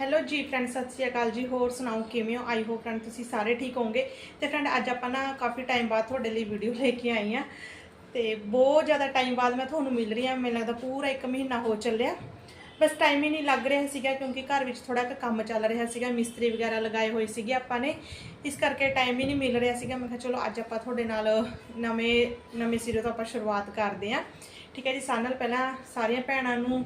Hello ਜੀ friend ਸਤਿ ਸ਼੍ਰੀ ਅਕਾਲ ਜੀ। ਹੋਰ ਸੁਣਾਓ, ਕਿਵੇਂ ਹੋ? ਆਈ ਹੋਪ ਫਰੈਂਡ ਤੁਸੀਂ ਸਾਰੇ ਠੀਕ ਹੋਵੋਗੇ। ਤੇ ਫਰੈਂਡ ਅੱਜ ਆਪਾਂ ਨਾ ਕਾਫੀ ਟਾਈਮ ਬਾਅਦ ਤੁਹਾਡੇ ਲਈ ਵੀਡੀਓ ਲੈ ਕੇ ਆਈ ਆ ਤੇ ਬਹੁਤ ਜ਼ਿਆਦਾ ਟਾਈਮ ਬਾਅਦ ਮੈਂ ਤੁਹਾਨੂੰ ਮਿਲ ਰਹੀ ਆ ਮੈਨੂੰ ਲੱਗਦਾ ਪੂਰਾ 1 ਮਹੀਨਾ ਹੋ ਚੱਲਿਆ। ਬਸ ਟਾਈਮ ਹੀ ਨਹੀਂ ਲੱਗ ਰਿਹਾ ਸੀਗਾ, ਕਿਉਂਕਿ ਘਰ ਵਿੱਚ ਥੋੜਾ ਕੁ ਕੰਮ ਚੱਲ ਰਿਹਾ ਸੀਗਾ। ਮਿਸਤਰੀ ਵਗੈਰਾ ਲਗਾਏ ਹੋਏ ਸੀਗੇ ਆਪਾਂ ਨੇ। ਇਸ ਕਰਕੇ ਟਾਈਮ ਹੀ ਨਹੀਂ ਮਿਲ ਰਿਹਾ ਸੀਗਾ। ਮੈਂ ਕਿਹਾ ਚਲੋ ਅੱਜ ਆਪਾਂ ਤੁਹਾਡੇ ਨਾਲ ਨਵੇਂ ਨਵੇਂ ਸਿਰੇ ਤੋਂ ਆਪਾਂ ਸ਼ੁਰੂਆਤ ਕਰਦੇ ਆ ਠੀਕ ਹੈ ਜੀ, ਸਾਰਿਆਂ ਨਾਲ ਪਹਿਲਾਂ ਸਾਰੀਆਂ ਭੈਣਾਂ ਨੂੰ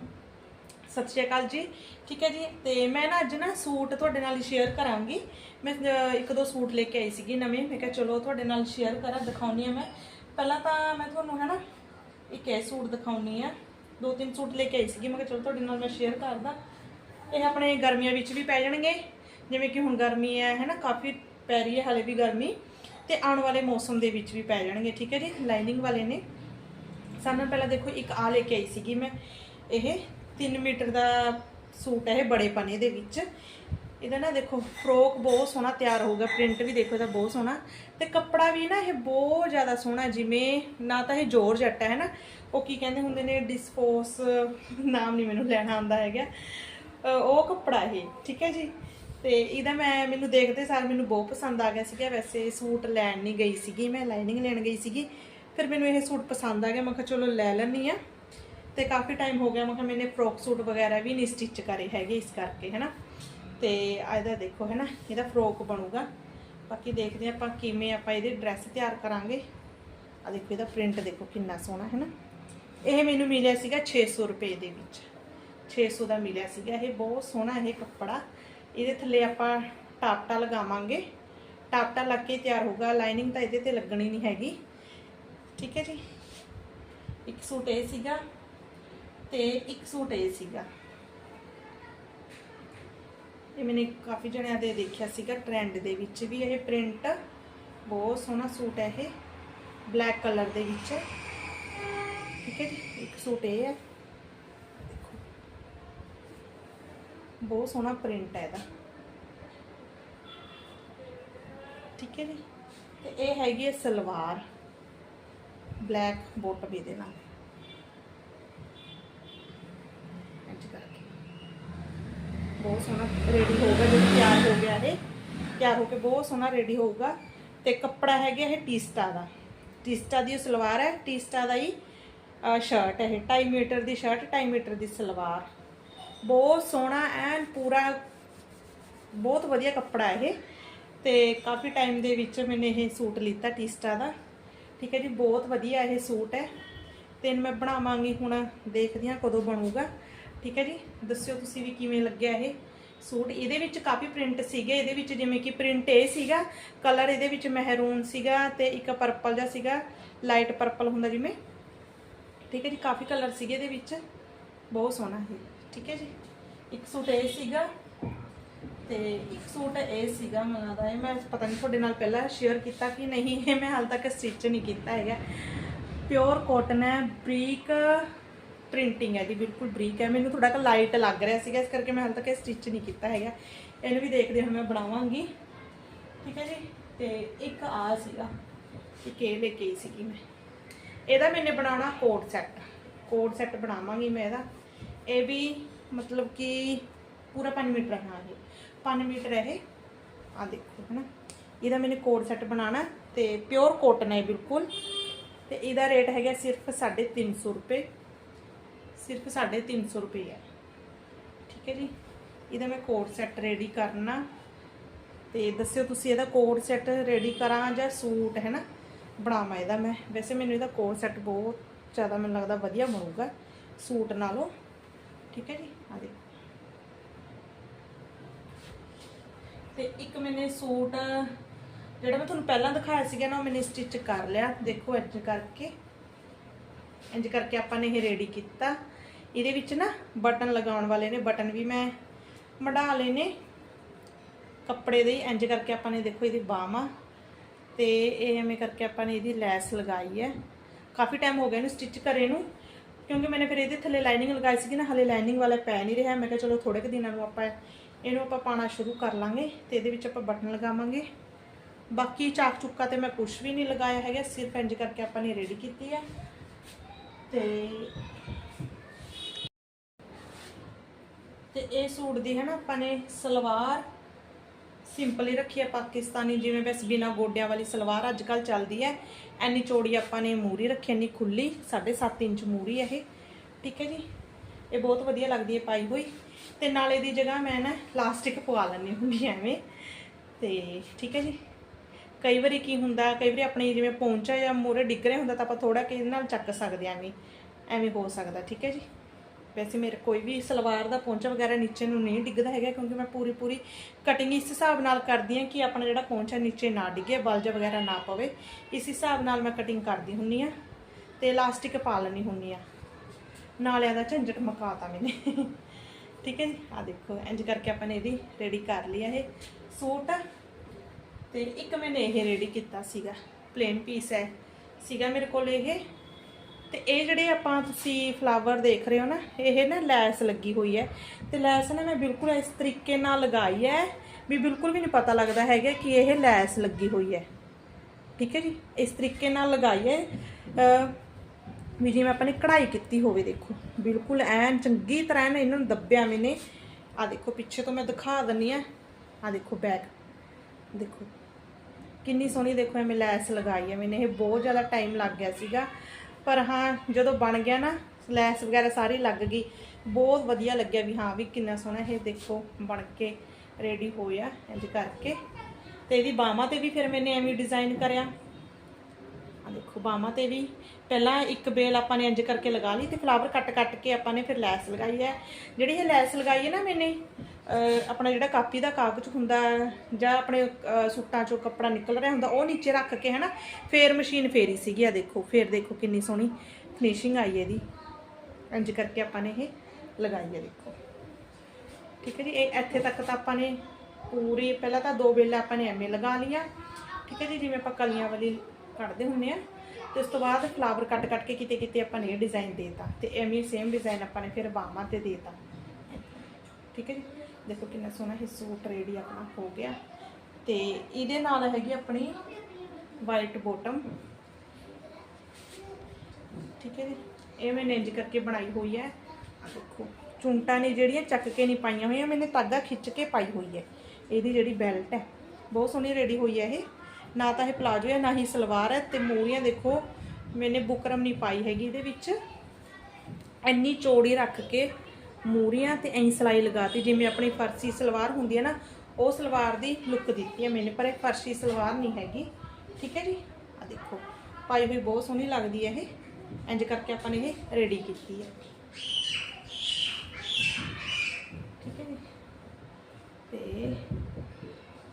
ਸਤਿ ਸ਼੍ਰੀ ਅਕਾਲ ਜੀ। ਠੀਕ ਹੈ ਜੀ, ਤੇ ਮੈਂ ਨਾ ਅੱਜ ਨਾ ਸੂਟ ਤੁਹਾਡੇ ਨਾਲ ਸ਼ੇਅਰ ਕਰਾਂਗੀ। ਮੈਂ ਇੱਕ ਦੋ ਸੂਟ ਲੈ ਕੇ ਆਈ ਸੀਗੀ ਨਵੇਂ। ਮੈਂ ਕਿਹਾ ਚਲੋ ਤੁਹਾਡੇ ਨਾਲ ਸ਼ੇਅਰ ਕਰਾਂ ਦਿਖਾਉਣੀ ਆ ਮੈਂ। ਪਹਿਲਾਂ ਤਾਂ ਮੈਂ ਤੁਹਾਨੂੰ ਹੈ ਨਾ ਇੱਕ ਇਹ ਸੂਟ ਦਿਖਾਉਣੀ ਆ ਦੋ ਤਿੰਨ ਸੂਟ ਲੈ ਕੇ ਆਈ ਸੀਗੀ। ਮੈਂ ਕਿਹਾ ਚਲੋ ਤੁਹਾਡੇ ਨਾਲ ਮੈਂ ਸ਼ੇਅਰ ਕਰਦਾ। ਇਹ ਆਪਣੇ ਗਰਮੀਆਂ ਵਿੱਚ ਵੀ ਪੈ ਜਾਣਗੇ। ਜਿਵੇਂ ਕਿ ਹੁਣ ਗਰਮੀ ਹੈ ਹੈ ਨਾ ਕਾਫੀ ਪੈ ਰਹੀ ਹੈ, ਹਾਲੇ ਵੀ ਗਰਮੀ। ਤੇ ਆਉਣ ਵਾਲੇ ਮੌਸਮ ਦੇ ਵਿੱਚ ਵੀ ਪੈ ਜਾਣਗੇ, ਠੀਕ ਹੈ ਜੀ। ਲਾਈਨਿੰਗ ਵਾਲੇ ਨੇ। ਸਾਨੂੰ ਪਹਿਲਾਂ ਦੇਖੋ, ਇੱਕ ਆ ਲੈ ਕੇ ਆਈ ਸੀਗੀ ਮੈਂ। ਇਹ 3 ਮੀਟਰ ਦਾ ਸੂਟ ਹੈ ਇਹ ਬੜੇ ਪਨੇ ਦੇ ਵਿੱਚ। ਇਹਦਾ ਨਾ ਦੇਖੋ ਫਰੋਕ ਬਹੁਤ ਸੋਹਣਾ ਤਿਆਰ ਹੋਊਗਾ ਪ੍ਰਿੰਟ ਵੀ ਦੇਖੋ ਇਹਦਾ ਬਹੁਤ ਸੋਹਣਾ। ਤੇ ਕੱਪੜਾ ਵੀ ਨਾ ਇਹ ਬਹੁਤ ਜ਼ਿਆਦਾ ਸੋਹਣਾ, ਜਿਵੇਂ ਨਾ ਤਾਂ ਇਹ ਜੋਰ ਜੱਟ ਹੈ ਨਾ ਉਹ ਕੀ ਕਹਿੰਦੇ ਹੁੰਦੇ ਨੇ ਡਿਸਪੋਸ ਨਾਮ ਨਹੀਂ ਮੈਨੂੰ ਲੈਣਾ ਆਉਂਦਾ ਹੈਗਾ। ਉਹ ਕੱਪੜਾ ਇਹ, ਠੀਕ ਹੈ ਜੀ? ਤੇ ਇਹਦਾ ਮੈਂ, ਮੈਨੂੰ ਦੇਖਦੇ ਸਾਰ ਮੈਨੂੰ ਬਹੁਤ ਪਸੰਦ ਆ ਗਿਆ ਸੀਗਾ। ਵੈਸੇ ਸੂਟ ਲੈਣ ਨਹੀਂ ਗਈ ਸੀਗੀ, ਮੈਂ ਲਾਈਨਿੰਗ ਲੈਣ ਗਈ ਸੀਗੀ। ਫਿਰ ਮੈਨੂੰ ਇਹ ਸੂਟ ਪਸੰਦ ਆ ਗਿਆ, ਮੈਂ ਕਿਹਾ ਚਲੋ ਲੈ ਲੈਣੀ ਆ ਤੇ ਕਾਫੀ ਟਾਈਮ ਹੋ ਗਿਆ, ਮੈਂ ਕਿਹਾ ਮੈਨੇ ਫਰੋਕ ਸੂਟ ਵਗੈਰਾ ਵੀ ਨਹੀਂ ਸਟਿਚ ਕਰੇ ਹੈਗੇ ਇਸ ਕਰਕੇ, ਹੈਨਾ? ਤੇ ਇਹਦਾ ਦੇਖੋ, ਹੈਨਾ, ਇਹਦਾ ਫਰੋਕ ਬਣੂਗਾ। ਬਾਕੀ ਦੇਖਦੇ ਹਾਂ ਆਪਾਂ ਕਿਵੇਂ ਆਪਾਂ ਇਹਦੀ ਡਰੈਸ ਤਿਆਰ ਕਰਾਂਗੇ। ਆ ਦੇਖੋ, ਇਹਦਾ ਪ੍ਰਿੰਟ ਦੇਖੋ ਕਿੰਨਾ ਸੋਹਣਾ ਹੈ ਨਾ ਇਹ ਮੈਨੂੰ ਮਿਲਿਆ ਸੀਗਾ 600 ਰੁਪਏ ਦੇ ਵਿੱਚ। 600 ਦਾ ਮਿਲਿਆ ਸੀਗਾ, ਇਹ ਬਹੁਤ ਸੋਹਣਾ ਇਹ ਕੱਪੜਾ। ਇਹਦੇ ਥੱਲੇ ਆਪਾਂ ਟਾਪਟਾ ਲਗਾਵਾਂਗੇ। ਟਾਪਟਾ ਲੱਗ ਕੇ ਤਿਆਰ ਹੋਊਗਾ ਲਾਈਨਿੰਗ ਤਾਂ ਇਹਦੇ ਤੇ ਲੱਗਣੀ ਨਹੀਂ ਹੈਗੀ। ਠੀਕ ਹੈ ਜੀ? ਇੱਕ ਸੂਟ ਇਹ ਸੀਗਾ ਤੇ ਇੱਕ ਸੂਟ ਇਹ ਸੀਗਾ। ਇਹ ਮੈਨੇ ਕਾਫੀ ਜਣਿਆਂ ਦੇ ਦੇਖਿਆ ਸੀਗਾ ਟ੍ਰੈਂਡ ਦੇ ਵਿੱਚ ਵੀ ਇਹ ਪ੍ਰਿੰਟ ਬਹੁਤ ਸੋਹਣਾ ਸੂਟ ਹੈ ਇਹ ਬਲੈਕ ਕਲਰ ਦੇ ਵਿੱਚ। ਠੀਕ ਹੈ ਜੀ, ਇੱਕ ਸੂਟ ਇਹ ਹੈ। ਦੇਖੋ। ਬਹੁਤ ਸੋਹਣਾ ਪ੍ਰਿੰਟ ਹੈ ਇਹਦਾ। ਠੀਕ ਹੈ ਜੀ, ਤੇ ਇਹ ਹੈਗੀ ਹੈ ਸਲਵਾਰ ਬਲੈਕ ਬੋਟਮ ਇਹਦੇ ਨਾਲ ਇੰਜ ਕਰਕੇ ਬਹੁਤ ਸੋਹਣਾ ਰੈਡੀ ਹੋਊਗਾ ਜਦੋਂ ਤਿਆਰ ਹੋ ਗਿਆ ਇਹ, ਤਿਆਰ ਹੋ ਕੇ ਬਹੁਤ ਸੋਹਣਾ ਰੈਡੀ ਹੋਊਗਾ। ਤੇ ਕੱਪੜਾ ਹੈਗਾ ਇਹ ਟੀਸਟਾ ਦਾ। ਟੀਸਟਾ ਦੀ ਉਹ ਸਲਵਾਰ ਹੈ, ਟੀਸਟਾ ਦਾ ਹੀ ਸ਼ਰਟ ਹੈ 2.5 ਮੀਟਰ ਦੀ ਸ਼ਰਟ 2.5 ਮੀਟਰ ਦੀ ਸਲਵਾਰ। ਬਹੁਤ ਸੋਹਣਾ ਐਨ ਪੂਰਾ, ਬਹੁਤ ਵਧੀਆ ਕੱਪੜਾ ਇਹ। ਤੇ ਕਾਫੀ ਟਾਈਮ ਦੇ ਵਿੱਚ ਮੈਨੇ ਇਹ ਸੂਟ ਲਿੱਤਾ ਟੀਸਟਾ ਦਾ। ਠੀਕ ਹੈ ਜੀ, ਬਹੁਤ ਵਧੀਆ ਇਹ ਸੂਟ ਹੈ। ਤੇ ਮੈਂ ਬਣਾਵਾਂਗੀ ਹੁਣ, ਦੇਖਦੀ ਹਾਂ ਕਦੋਂ ਬਣੂਗਾ। ਠੀਕ ਹੈ ਜੀ? ਦੱਸਿਓ ਤੁਸੀਂ ਵੀ ਕਿਵੇਂ ਲੱਗਿਆ ਇਹ ਸੂਟ। ਇਹਦੇ ਵਿੱਚ ਕਾਫੀ ਪ੍ਰਿੰਟ ਸੀਗੇ। ਇਹਦੇ ਵਿੱਚ ਜਿਵੇਂ ਕਿ ਪ੍ਰਿੰਟ ਇਹ ਸੀਗਾ ਕਲਰ ਇਹਦੇ ਵਿੱਚ ਮਹਿਰੂਨ ਸੀਗਾ ਤੇ ਇੱਕ ਪਰਪਲ ਜਿਹਾ ਸੀਗਾ ਲਾਈਟ ਪਰਪਲ ਹੁੰਦਾ ਜਿਵੇਂ। ਠੀਕ ਹੈ ਜੀ? ਕਾਫੀ ਕਲਰ ਸੀਗੇ ਇਹਦੇ ਵਿੱਚ। ਬਹੁਤ ਸੋਹਣਾ ਹੈ ਠੀਕ ਹੈ ਜੀ? ਇੱਕ ਸੂਟ ਇਹ ਸੀਗਾ ਤੇ ਇੱਕ ਸੂਟ ਇਹ ਸੀਗਾ ਮੈਨੂੰ ਲੱਗਦਾ ਇਹ। ਮੈਂ ਪਤਾ ਨਹੀਂ ਤੁਹਾਡੇ ਨਾਲ ਪਹਿਲਾਂ ਸ਼ੇਅਰ ਕੀਤਾ ਕਿ ਨਹੀਂ। ਇਹ ਮੈਂ ਹਾਲ ਤੱਕ ਸਟਿਚ ਨਹੀਂ ਕੀਤਾ ਹੈਗਾ। ਪਿਓਰ ਕਾਟਨ ਹੈ, ਬਰੀਕ ਪ੍ਰਿੰਟਿੰਗ ਹੈ ਜੀ, ਬਿਲਕੁਲ ਬਰੀਕ ਹੈ। ਮੈਨੂੰ ਥੋੜਾ ਕੁ ਲਾਈਟ ਲੱਗ ਰਿਹਾ ਸੀਗਾ, ਇਸ ਕਰਕੇ ਮੈਂ ਹਾਲ ਤੱਕ ਇਹ ਸਟਿਚ ਨਹੀਂ ਕੀਤਾ ਹੈਗਾ। ਇਹਨੂੰ ਵੀ ਦੇਖਦੇ ਹਾਂ ਮੈਂ ਬਣਾਵਾਂਗੀ। ਠੀਕ ਹੈ ਜੀ? ਤੇ ਇੱਕ ਆ ਸੀਗਾ, ਇੱਕ ਇਹ ਲੈ ਕੇ ਸੀਗੀ ਮੈਂ। ਇਹਦਾ ਮੈਨੇ ਬਣਾਉਣਾ ਕੋਟ ਸੈੱਟ ਕੋਟ ਸੈੱਟ ਬਣਾਵਾਂਗੀ ਮੈਂ ਇਹਦਾ। ਇਹ ਵੀ ਮਤਲਬ ਕਿ ਪੂਰਾ 5 ਮੀਟਰ ਹੈ ਇਹ 5 ਮੀਟਰ ਇਹ ਆ ਦੇਖੋ ਹਨਾ। ਇਹਦਾ ਮੈਨੇ ਕੋਡ ਸੈੱਟ ਬਣਾਉਣਾ ਤੇ ਪਿਓਰ ਕੋਟਨ ਹੈ ਬਿਲਕੁਲ। ਤੇ ਇਹਦਾ ਰੇਟ ਹੈਗਾ ਸਿਰਫ 350 ਰੁਪਏ। ਸਿਰਫ 350 ਰੁਪਏ ਹੈ। ਠੀਕ ਹੈ ਜੀ? ਇਹਦਾ ਮੈਂ ਕੋਟ ਸੈੱਟ ਰੈਡੀ ਕਰਨਾ। ਤੇ ਦੱਸਿਓ ਤੁਸੀਂ ਇਹਦਾ ਕੋਡ ਸੈੱਟ ਰੈਡੀ ਕਰਾਂ ਜਾਂ ਸੂਟ ਹੈ ਨਾ? ਬਣਾਵਾਂ ਇਹਦਾ ਮੈਂ। ਵੈਸੇ ਮੈਨੂੰ ਇਹਦਾ ਕੋਡ ਸੈੱਟ ਬਹੁਤ ਜ਼ਿਆਦਾ ਮੈਨੂੰ ਲੱਗਦਾ ਵਧੀਆ ਬਣੂਗਾ ਸੂਟ ਨਾਲੋਂ। ਠੀਕ ਹੈ ਜੀ? ਆ ਦੇਖੋ। ਤੇ ਇੱਕ ਮੈਨੇ ਸੂਟ ਜਿਹੜਾ ਮੈਂ ਤੁਹਾਨੂੰ ਪਹਿਲਾਂ ਦਿਖਾਇਆ ਸੀਗਾ ਨਾ, ਉਹ ਮੈਨੇ ਸਟਿਚ ਕਰ ਲਿਆ। ਦੇਖੋ ਇੰਜ ਕਰਕੇ। ਇੰਜ ਕਰਕੇ ਆਪਾਂ ਨੇ ਇਹ ਰੈਡੀ ਕੀਤਾ। ਇਹਦੇ ਵਿੱਚ ਨਾ ਬਟਨ ਲਗਾਉਣ ਵਾਲੇ ਨੇ, ਬਟਨ ਵੀ ਮੈਂ ਮਢਾ ਲਏ ਨੇ। ਕੱਪੜੇ ਦੇ ਇੰਜ ਕਰਕੇ ਆਪਾਂ ਨੇ ਦੇਖੋ ਇਹਦੀ ਬਾਹਾਂ ਤੇ ਇਹ ਐਵੇਂ ਕਰਕੇ ਆਪਾਂ ਨੇ ਇਹਦੀ ਲੈਸ ਲਗਾਈ ਹੈ। ਕਾਫੀ ਟਾਈਮ ਹੋ ਗਿਆ ਇਹਨੂੰ ਸਟਿਚ ਕਰੇ ਨੂੰ, ਕਿਉਂਕਿ ਮੈਨੇ ਫਿਰ ਇਹਦੇ ਥੱਲੇ ਲਾਈਨਿੰਗ ਲਗਾਈ ਸੀਗੀ ਨਾ, ਹਲੇ ਲਾਈਨਿੰਗ ਵਾਲਾ ਪੈ ਨਹੀਂ ਰਿਹਾ। ਮੈਂ ਕਿਹਾ ਚਲੋ ਥੋੜੇ ਕੁ ਦਿਨਾਂ ਨੂੰ ਆਪਾਂ ਇਹਨੂੰ ਆਪਾਂ ਪਾਣਾ ਸ਼ੁਰੂ ਕਰ ਲਾਂਗੇ ਤੇ ਇਹਦੇ ਵਿੱਚ ਆਪਾਂ ਬਟਨ ਲਗਾਵਾਂਗੇ। ਬਾਕੀ ਚਾਕ ਚੁੱਕਾ ਤੇ ਮੈਂ ਕੁਝ ਵੀ ਨਹੀਂ ਲਗਾਇਆ ਹੈਗਾ, ਸਿਰਫ ਇੰਜ ਕਰਕੇ ਆਪਾਂ ਨੇ ਰੈਡੀ ਕੀਤੀ ਹੈ। ਤੇ ਤੇ ਇਹ ਸੂਟ ਦੀ ਹੈ ਨਾ ਆਪਾਂ ਨੇ ਸਲਵਾਰ ਸਿੰਪਲ ਹੀ ਰੱਖੀ ਹੈ ਪਾਕਿਸਤਾਨੀ, ਜਿਵੇਂ ਬਸ ਬਿਨਾ ਗੋਡਿਆਂ ਵਾਲੀ ਸਲਵਾਰ ਅੱਜ ਕੱਲ ਚੱਲਦੀ ਹੈ। ਐਨੀ ਚੌੜੀ ਆਪਾਂ ਨੇ ਮੂਰੀ ਰੱਖੀ ਐਨੀ ਖੁੱਲੀ 7.5 ਇੰਚ ਮੂਰੀ ਹੈ ਇਹ। ਠੀਕ ਹੈ ਜੀ? ਇਹ ਬਹੁਤ ਵਧੀਆ ਲੱਗਦੀ ਹੈ ਪਾਈ ਹੋਈ। ਤੇ ਨਾਲੇ ਦੀ ਜਗ੍ਹਾ ਮੈਂ ਨਾ ਪਲਾਸਟਿਕ ਪਵਾ ਲੈਂਦੀ ਹੁੰਦੀ ਐਵੇਂ। ਤੇ ਠੀਕ ਹੈ ਜੀ? ਕਈ ਵਾਰੀ ਕੀ ਹੁੰਦਾ, ਕਈ ਵਾਰੀ ਆਪਣੇ ਜਿਵੇਂ ਪਹੁੰਚਾ ਜਾਂ ਮੂਰੇ ਡਿੱਗ ਰਿਹਾ ਹੁੰਦਾ ਤਾਂ ਆਪਾਂ ਥੋੜਾ ਕਿਸੇ ਨਾਲ ਚੱਕ ਸਕਦੇ ਆਂ ਐਵੇਂ। ਐਵੇਂ ਹੋ ਸਕਦਾ, ਠੀਕ ਹੈ ਜੀ? ਵੈਸੇ ਮੇਰੇ ਕੋਈ ਵੀ ਸਲਵਾਰ ਦਾ ਪਹੁੰਚਾ ਵਗੈਰਾ ਨੀਚੇ ਨੂੰ ਨਹੀਂ ਡਿੱਗਦਾ ਹੈਗਾ, ਕਿਉਂਕਿ ਮੈਂ ਪੂਰੀ ਪੂਰੀ ਕਟਿੰਗ ਇਸ ਹਿਸਾਬ ਨਾਲ ਕਰਦੀ ਹਾਂ ਕਿ ਆਪਣਾ ਜਿਹੜਾ ਪਹੁੰਚਾ ਨੀਚੇ ਨਾ ਡਿੱਗੇ, ਬਲਜ਼ ਵਗੈਰਾ ਨਾ ਪਵੇ। ਇਸ ਹਿਸਾਬ ਨਾਲ ਮੈਂ ਕਟਿੰਗ ਕਰਦੀ ਹੁੰਨੀ ਆ ਤੇ ਇਲਾਸਟਿਕ ਪਾ ਲੈਣੀ ਹੁੰਨੀ ਆ ਨਾਲਿਆਂ ਦਾ ਝੰਜਟ ਮਕਾਤਾ ਮੈਨੇ। ਠੀਕ ਹੈ ਜੀ ਆ ਦੇਖੋ ਇੰਜ ਕਰਕੇ ਆਪਾਂ ਨੇ ਇਹਦੀ ਰੈਡੀ ਕਰ ਲਿਆ ਇਹ ਸੂਟ। ਤੇ ਇੱਕ ਮੈਨੇ ਇਹ ਰੈਡੀ ਕੀਤਾ ਸੀਗਾ ਪਲੇਨ ਪੀਸ ਹੈ। ਸੀਗਾ ਮੇਰੇ ਕੋਲ ਇਹ ਤੇ ਇਹ ਜਿਹੜੇ ਆਪਾਂ ਤੁਸੀਂ ਫਲਾਵਰ ਦੇਖ ਰਹੇ ਹੋ ਨਾ, ਇਹ ਨਾ ਲੈਸ ਲੱਗੀ ਹੋਈ ਹੈ। ਤੇ ਲੈਸ ਨਾ ਮੈਂ ਬਿਲਕੁਲ ਇਸ ਤਰੀਕੇ ਨਾਲ ਲਗਾਈ ਹੈ ਵੀ ਬਿਲਕੁਲ ਵੀ ਨਹੀਂ ਪਤਾ ਲੱਗਦਾ ਹੈਗਾ ਕਿ ਇਹ ਲੈਸ ਲੱਗੀ ਹੋਈ ਹੈ। ਠੀਕ ਹੈ ਜੀ? ਇਸ ਤਰੀਕੇ ਨਾਲ ਲਗਾਈ ਹੈ। ਵੀ ਜਿਵੇਂ ਆਪਾਂ ਨੇ ਕਢਾਈ ਕੀਤੀ ਹੋਵੇ, ਦੇਖੋ। ਬਿਲਕੁਲ ਐਨ ਚੰਗੀ ਤਰ੍ਹਾਂ ਨਾ ਇਹਨਾਂ ਨੂੰ ਦੱਬਿਆ ਮੈਨੇ ਆ ਦੇਖੋ, ਪਿੱਛੇ ਤੋਂ ਮੈਂ ਦਿਖਾ ਦਿੰਨੀ ਆ ਆ ਦੇਖੋ ਬੈਗ ਦੇਖੋ। ਕਿੰਨੀ ਸੋਹਣੀ ਦੇਖੋ, ਐਵੇਂ ਲੈਸ ਲਗਾਈ ਹੈ ਮੈਨੇ ਇਹ ਬਹੁਤ ਜ਼ਿਆਦਾ ਟਾਈਮ ਲੱਗ ਗਿਆ ਸੀਗਾ। ਪਰ ਹਾਂ, ਜਦੋਂ ਬਣ ਗਿਆ ਨਾ, ਲੈਸ ਵਗੈਰਾ ਸਾਰੀ ਲੱਗ ਗਈ। ਬਹੁਤ ਵਧੀਆ ਲੱਗਿਆ ਵੀ ਹਾਂ, ਵੀ ਕਿੰਨਾ ਸੋਹਣਾ ਇਹ ਦੇਖੋ, ਬਣ ਕੇ ਰੈਡੀ ਹੋਇਆ ਇੰਜ ਕਰਕੇ। ਤੇ ਇਹਦੀ ਬਾਹਾਂ ਤੇ ਵੀ ਫਿਰ ਮੈਨੇ ਐਵੇਂ ਡਿਜ਼ਾਈਨ ਕਰਿਆ। ਆ ਦੇਖੋ, ਬਾਹਾਂ ਤੇ ਵੀ। ਪਹਿਲਾਂ ਇੱਕ ਬੇਲ ਆਪਾਂ ਨੇ ਇੰਜ ਕਰਕੇ ਲਗਾ ਲਈ ਤੇ ਫਲਾਵਰ ਕੱਟ ਕੱਟ ਕੇ ਆਪਾਂ ਨੇ ਫਿਰ ਲੈਸ ਲਗਾਈ ਹੈ। ਜਿਹੜੀ ਇਹ ਲੈਸ ਲਗਾਈ ਹੈ ਨਾ ਮੈਨੇ ਆਪਣਾ ਜਿਹੜਾ ਕਾਪੀ ਦਾ ਕਾਗਜ਼ ਹੁੰਦਾ ਜਾਂ ਆਪਣੇ ਸੂਟਾਂ ਚੋਂ ਕੱਪੜਾ ਨਿਕਲ ਰਿਹਾ ਹੁੰਦਾ, ਉਹ ਨੀਚੇ ਰੱਖ ਕੇ ਹਨਾ, ਫੇਰ ਮਸ਼ੀਨ ਫੇਰੀ ਸੀਗੀ ਆ ਦੇਖੋ, ਫੇਰ ਦੇਖੋ ਕਿੰਨੀ ਸੋਹਣੀ ਫਿਨਿਸ਼ਿੰਗ ਆਈ ਇਹਦੀ। ਇੰਜ ਕਰਕੇ ਆਪਾਂ ਨੇ ਇਹ ਲਗਾਈ ਹੈ, ਦੇਖੋ। ਠੀਕ ਹੈ ਜੀ, ਇਹ ਇੱਥੇ ਤੱਕ ਤਾਂ ਆਪਾਂ ਨੇ ਪੂਰੀ, ਪਹਿਲਾਂ ਤਾਂ ਦੋ ਬੇਲਾਂ ਆਪਾਂ ਨੇ ਐਵੇਂ ਲਗਾ ਲਈਆਂ। ਠੀਕ ਹੈ ਜੀ, ਜਿਵੇਂ ਆਪਾਂ ਕਲੀਆਂ ਵਾਲੀ ਕੱਢਦੇ ਹੁੰਨੇ ਆ ਤੇ ਉਸ ਤੋਂ ਬਾਅਦ ਫਲਾਵਰ ਕੱਟ ਕੱਟ ਕੇ ਕਿਤੇ ਕਿਤੇ ਆਪਾਂ ਨੇ ਇਹ ਡਿਜ਼ਾਈਨ ਦੇਤਾ। ਤੇ ਐਵੇਂ ਸੇਮ ਡਿਜ਼ਾਈਨ ਆਪਾਂ ਨੇ ਫਿਰ ਬਾਹਾਂ ਤੇ ਦੇਤਾ। ਠੀਕ ਹੈ ਜੀ। ਦੇਖੋ ਕਿੰਨਾ ਸੋਹਣਾ ਇਹ ਸੂਟ ਰੈਡੀ ਆਪਣਾ ਹੋ ਗਿਆ। ਤੇ ਇਹਦੇ ਨਾਲ ਹੈਗੀ ਆਪਣੀ ਵਾਈਟ ਬੋਟਮ ਠੀਕ ਹੈ ਜੀ? ਇਹ ਮੈਂ ਇੰਜ ਕਰਕੇ ਬਣਾਈ ਹੋਈ ਹੈ। ਦੇਖੋ, ਚੁੰਟਾਂ ਨੇ ਜਿਹੜੀਆਂ ਚੱਕ ਕੇ ਨਹੀਂ ਪਾਈਆਂ ਹੋਈਆਂ, ਮੈਨੇ ਤਾਗਾ ਖਿੱਚ ਕੇ ਪਾਈ ਹੋਈ ਹੈ। ਇਹਦੀ ਜਿਹੜੀ ਬੈਲਟ ਹੈ, ਬਹੁਤ ਸੋਹਣੀ ਰੈਡੀ ਹੋਈ ਹੈ ਇਹ। ਨਾ ਤਾਂ ਇਹ ਪਲਾਜੋ ਹੈ, ਨਾ ਹੀ ਸਲਵਾਰ ਹੈ ਤੇ ਮੂਰੀਆਂ ਦੇਖੋ, ਮੈਨੇ ਬੁਕਰਮ ਨਹੀਂ ਪਾਈ ਹੈਗੀ ਇਹਦੇ ਵਿੱਚ। ਇੰਨੀ ਚੌੜੀ ਰੱਖ ਕੇ ਮੂਰੀਆਂ ਤੇ ਐਂ ਸਲਾਈ ਲਗਾਤੀ, ਜਿਵੇਂ ਆਪਣੀ ਫਰਸੀ ਸਲਵਾਰ ਹੁੰਦੀ ਹੈ ਨਾ, ਉਹ ਸਲਵਾਰ ਦੀ ਲੁੱਕ ਦਿੱਤੀ ਹੈ ਮੈਨੇ, ਪਰ ਇਹ ਫਰਸੀ ਸਲਵਾਰ ਨਹੀਂ ਹੈਗੀ। ਠੀਕ ਹੈ ਜੀ? ਆ ਦੇਖੋ, ਪਾਈ ਹੋਈ ਬਹੁਤ ਸੋਹਣੀ ਲੱਗਦੀ ਹੈ ਇਹ। ਇੰਜ ਕਰਕੇ ਆਪਾਂ ਨੇ ਇਹ ਰੈਡੀ ਕੀਤੀ ਹੈ ਹੈ ਜੀ ਤੇ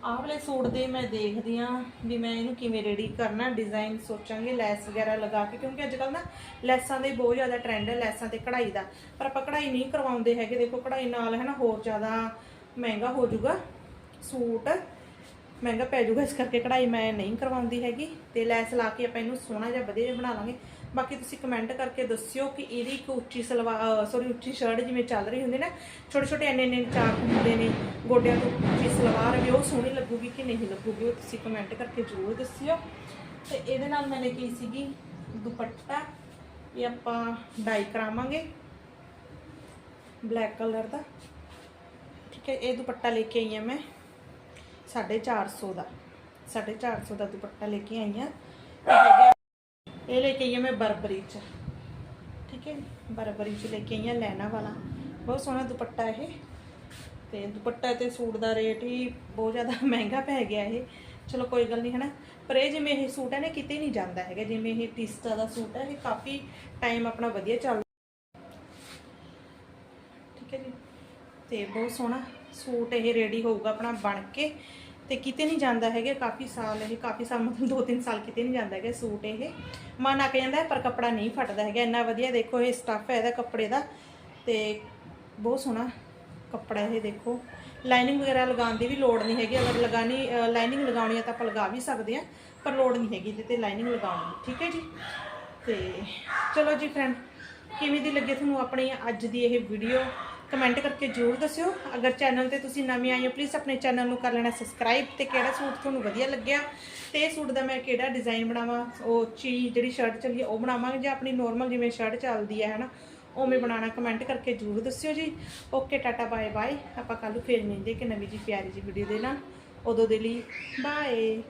ਆਹ ਵਾਲੇ ਸੂਟ ਦੇ ਮੈਂ ਦੇਖਦੀ ਆ ਵੀ ਮੈਂ ਇਹਨੂੰ ਕਿਵੇਂ ਰੈਡੀ ਕਰਨਾ ਡਿਜ਼ਾਈਨ ਸੋਚਾਂਗੇ, ਲੈਸ ਵਗੈਰਾ ਲਗਾ ਕੇ, ਕਿਉਂਕਿ ਅੱਜ ਕੱਲ ਨਾ ਲੈਸਾਂ ਦੇ ਬਹੁਤ ਜ਼ਿਆਦਾ ਟ੍ਰੈਂਡ ਹੈ ਲੈਸਾਂ ਤੇ ਕਢਾਈ ਦਾ। ਪਰ ਆਪਾਂ ਕਢਾਈ ਨਹੀਂ ਕਰਵਾਉਂਦੇ ਹੈਗੇ, ਦੇਖੋ ਕਢਾਈ ਨਾਲ ਹੈ ਨਾ ਹੋਰ ਜ਼ਿਆਦਾ ਮਹਿੰਗਾ ਹੋ ਜਾਊਗਾ ਸੂਟ। ਮਹਿੰਗਾ ਪੈ ਜਾਊਗਾ, ਇਸ ਕਰਕੇ ਕਢਾਈ ਮੈਂ ਨਹੀਂ ਕਰਵਾਉਂਦੀ ਹੈਗੀ। ਤੇ ਲੈਸ ਲਾ ਕੇ ਆਪਾਂ ਇਹਨੂੰ ਸੋਹਣਾ ਜਿਹਾ ਵਧੀਆ ਜਿਹਾ ਬਣਾ ਲਾਂਗੇ। ਬਾਕੀ ਤੁਸੀਂ ਕਮੈਂਟ ਕਰਕੇ ਦੱਸਿਓ ਕਿ ਇਹਦੀ ਇੱਕ ਉੱਚੀ ਸਲਵਾਰ ਸੌਰੀ ਉੱਚੀ ਸ਼ਰਟ ਜਿਵੇਂ ਚੱਲ ਰਹੀ ਹੁੰਦੀ ਨਾ ਛੋਟੇ ਛੋਟੇ ਇੰਨੇ ਇੰਨੇ ਚਾਕ ਹੁੰਦੇ ਨੇ, ਗੋਡਿਆਂ ਤੋਂ ਉੱਚੀ ਸਲਵਾਰ ਵੀ ਉਹ ਸੋਹਣੀ ਲੱਗੂਗੀ ਕਿ ਨਹੀਂ ਲੱਗੂਗੀ, ਉਹ ਤੁਸੀਂ ਕਮੈਂਟ ਕਰਕੇ ਜ਼ਰੂਰ ਦੱਸਿਓ। ਤੇ ਇਹਦੇ ਨਾਲ ਮੈਂ ਲੈ ਕੇ ਸੀਗੀ? ਦੁਪੱਟਾ, ਇਹ ਆਪਾਂ ਡਾਈ ਕਰਾਵਾਂਗੇ। ਬਲੈਕ ਕਲਰ ਦਾ। ਠੀਕ ਹੈ, ਇਹ ਦੁਪੱਟਾ ਲੈ ਕੇ ਆਈ ਹਾਂ ਮੈਂ। 450 ਦਾ। 450 ਦਾ ਦੁਪੱਟਾ ਲੈ ਕੇ ਆਈ ਹਾਂ। ਇਹ ਹੈਗਾ ਇਹ ਲੈ ਕੇ ਆਈ ਹਾਂ ਮੈਂ ਬਰਬਰੀ ਚ ਠੀਕ ਹੈ ਬਰਬਰੀ ਚ ਲੈ ਕੇ ਆਈ ਹਾਂ ਲੈਣਾ ਵਾਲਾ ਬਹੁਤ ਸੋਹਣਾ ਦੁਪੱਟਾ ਇਹ ਤੇ ਦੁਪੱਟਾ ਤੇ ਸੂਟ ਦਾ ਰੇਟ ਹੀ ਬਹੁਤ ਜ਼ਿਆਦਾ ਮਹਿੰਗਾ ਪੈ ਗਿਆ ਇਹ ਚਲੋ ਕੋਈ ਗੱਲ ਨਹੀਂ ਹਨਾ ਪਰ ਇਹ ਜਿਵੇਂ ਇਹ ਸੂਟ ਹੈ ਨਾ ਕਿਤੇ ਨਹੀਂ ਜਾਂਦਾ ਹੈਗਾ ਜਿਵੇਂ ਇਹ ਟਿਸਟਾ ਦਾ ਸੂਟ ਹੈ ਇਹ ਕਾਫੀ ਟਾਈਮ ਆਪਣਾ ਵਧੀਆ ਚੱਲ ਠੀਕ ਹੈ ਜੀ ਤੇ ਬਹੁਤ ਸੋਹਣਾ ਸੂਟ ਇਹ ਰੈਡੀ ਹੋਊਗਾ ਆਪਣਾ ਬਣ ਕੇ ਤੇ ਕਿਤੇ ਨਹੀਂ ਜਾਂਦਾ ਹੈਗਾ ਕਾਫੀ ਸਾਲ ਇਹ ਕਾਫੀ ਸਾਲ ਮਤਲਬ 2-3 ਸਾਲ ਕਿਤੇ ਨਹੀਂ ਜਾਂਦਾ ਹੈਗਾ ਸੂਟ ਇਹ। ਮਨ ਆ ਕੇ ਜਾਂਦਾ ਹੈ, ਪਰ ਕੱਪੜਾ ਨਹੀਂ ਫਟਦਾ ਹੈਗਾ ਇੰਨਾ ਵਧੀਆ ਦੇਖੋ ਇਹ ਸਟੱਫ ਹੈ ਇਹਦਾ ਕੱਪੜੇ ਦਾ ਤੇ ਬਹੁਤ ਸੋਹਣਾ ਕੱਪੜਾ ਇਹ ਦੇਖੋ। ਲਾਈਨਿੰਗ ਵਗੈਰਾ ਲਗਾਉਣ ਦੀ ਵੀ ਲੋੜ ਨਹੀਂ ਹੈਗੀ ਅਗਰ ਲਗਾਣੀ ਲਾਈਨਿੰਗ ਲਗਾਉਣੀ ਹੈ ਤਾਂ ਆਪਾਂ ਲਗਾ ਵੀ ਸਕਦੇ ਆ ਪਰ ਲੋੜ ਨਹੀਂ ਹੈਗੀ ਇਹਦੇ ਤੇ ਲਾਈਨਿੰਗ ਲਗਾਉਣ ਦੀ ਠੀਕ ਹੈ ਜੀ? ਤੇ ਚਲੋ ਜੀ ਫਰੈਂਡ ਕਿਵੇਂ ਦੀ ਲੱਗੇ ਤੁਹਾਨੂੰ ਆਪਣੀ ਅੱਜ ਦੀ ਇਹ ਵੀਡੀਓ ਕਮੈਂਟ ਕਰਕੇ ਜਰੂਰ ਦੱਸਿਓ। ਅਗਰ ਚੈਨਲ ਤੇ ਤੁਸੀਂ ਨਵੇਂ ਆਏ ਹੋ ਪਲੀਜ਼ ਆਪਣੇ ਚੈਨਲ ਨੂੰ ਕਰ ਲੈਣਾ ਸਬਸਕ੍ਰਾਈਬ ਤੇ ਕਿਹੜਾ ਸੂਟ ਤੁਹਾਨੂੰ ਵਧੀਆ ਲੱਗਿਆ? ਤੇ ਇਹ ਸੂਟ ਦਾ ਮੈਂ ਕਿਹੜਾ ਡਿਜ਼ਾਈਨ ਬਣਾਵਾਂ? ਉਹ ਚੀਜ਼ ਜਿਹੜੀ ਸ਼ਰਟ ਚੱਲੀ ਉਹ ਬਣਾਵਾਂਗੇ ਜਾਂ ਆਪਣੀ ਨੋਰਮਲ ਜਿਵੇਂ ਸ਼ਰਟ ਚੱਲਦੀ ਹੈ ਹਨਾ? ਉਵੇਂ ਬਣਾਉਣਾ ਕਮੈਂਟ ਕਰਕੇ ਜਰੂਰ ਦੱਸਿਓ ਜੀ। ਓਕੇ ਟਾਟਾ ਬਾਏ ਬਾਏ ਆਪਾਂ ਕੱਲ ਨੂੰ ਫੇਰ ਮਿਲਦੇ ਕਿ ਨਵੀਂ ਜੀ ਪਿਆਰੀ ਜੀ ਵੀਡੀਓ ਦੇ ਨਾਲ। ਉਦੋਂ ਦੇ ਲਈ ਬਾਏ